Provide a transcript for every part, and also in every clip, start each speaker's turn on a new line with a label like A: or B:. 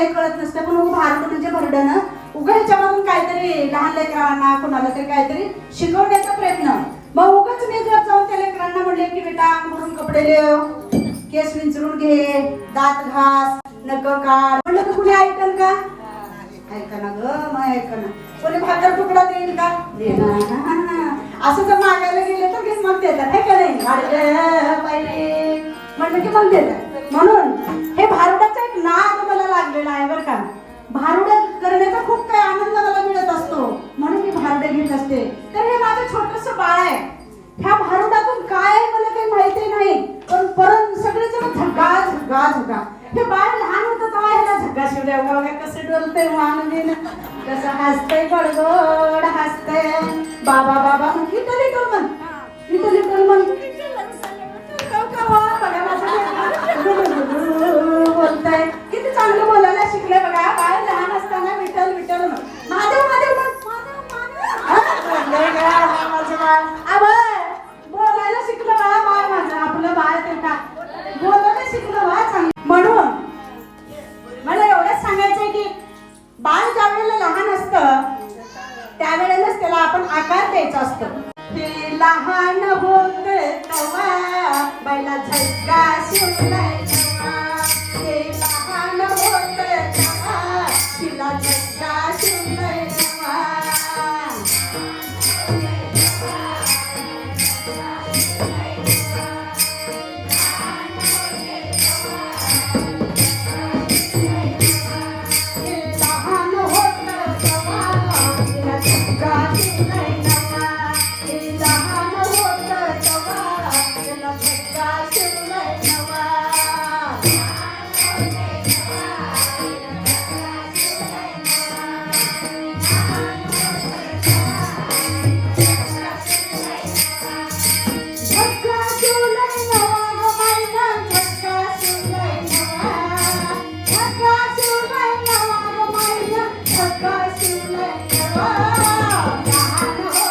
A: काही कळत नसतं. पण उभं भारड म्हणजे भरडणं. उगा ह्याच्यामधून काहीतरी लहान लेकरांना कोणाला तरी काहीतरी शिकवण्याचा प्रयत्न. मग उगाच मी जर जाऊन त्या लेकरांना म्हणले की बेटा म्हणून कपडे लेव केस विंचरून घे दात घास नक काढ. म्हणलं तर कुणी ऐकल का? ऐका ना ग मग ऐका ना कोणी भाकर तुकडा देईल का? असं जर मागायला गेले तर मग देतात हे का नाही? पाहिजे. म्हणलं की मग देतात. म्हणून मी असते. तर हे माझं छोटस बाळ आहे. ह्या भारुडातून काय आहे मला काही माहिती नाही. पण परत सगळेजण झगा झगा झगा. हे बाळ लहान होतं तेव्हा ह्याला झगा शिवल्या. बघा बघा कसं डोलतंय मान कसं हसतंय गडगड हसतंय. बाबा बाबा म्हण लिटल लिटल म्हण. लिटल लिटल म्हण. बोलायला शिकलं बाळा बाळ माझं. आपलं बाळ ते का? बोलायला शिकलं बाळ चांगलं. म्हणून मला एवढंच सांगायचंय की बाळ ज्या वेळेला लहान असतं त्यावेळेलाच त्याला आपण आकार द्यायचा असतो. ते लहान होत तवा बैला झटका शिवलाय बाईला, झटका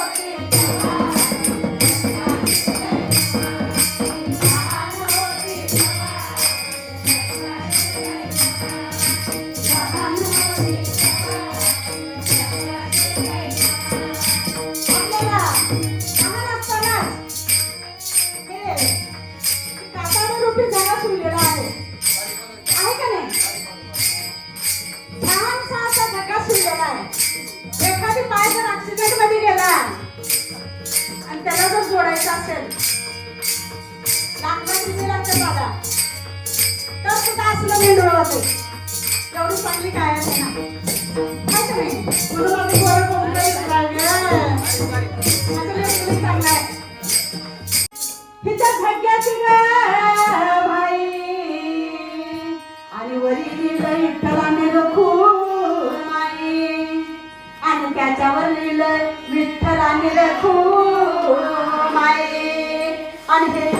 A: जर जोडायचा असेल लाकडाची जी तर सुद्धा असलं एवढी चांगली काय आहे ना? आहे नाही? म्हणून गोरं चांगलं आहे हिच्या भाई. आणि वरी लिहिलं विठ्ठलाने रखू माई आणि त्याच्यावर लिहिलं विठ्ठलाने रखू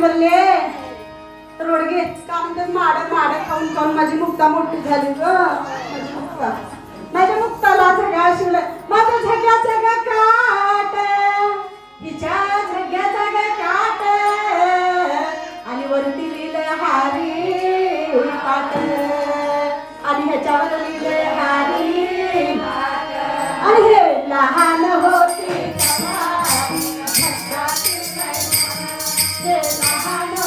A: ज्ञानाच्या पाठीवरले रोडगे का म्हणतात माड माड खाऊन खाऊन माझी मुक्ता मोठी झाली ग. माझी मुक्ता. माझ्या मुक्ताला झग्या शिवलं. माझ्या झग्याचं ग काट. हिच्या झग्या ग काट. आणि वरती लिहिलं हारी पाट. आणि ह्याच्यावर लिहिलं हारी आणि हे लहान हे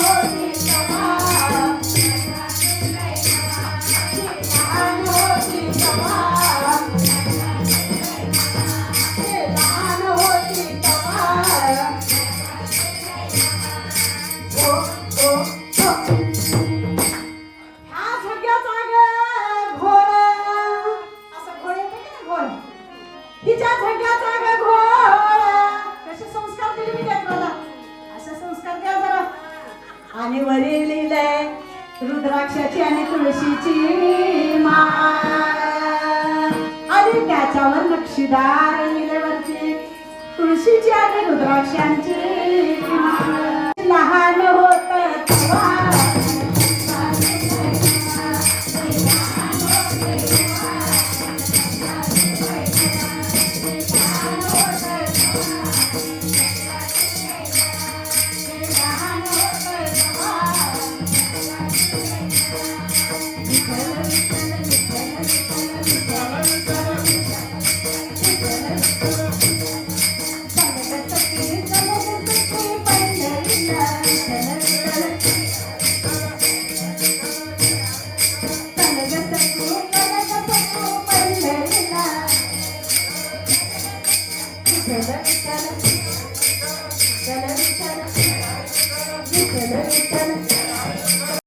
A: वरिल रुद्राक्षाची आणि तुळशीची माळ. आणि त्याच्यावर नक्षीदार लिहिल्यावरची तुळशीची आणि रुद्राक्षांची लहान होत Gracias.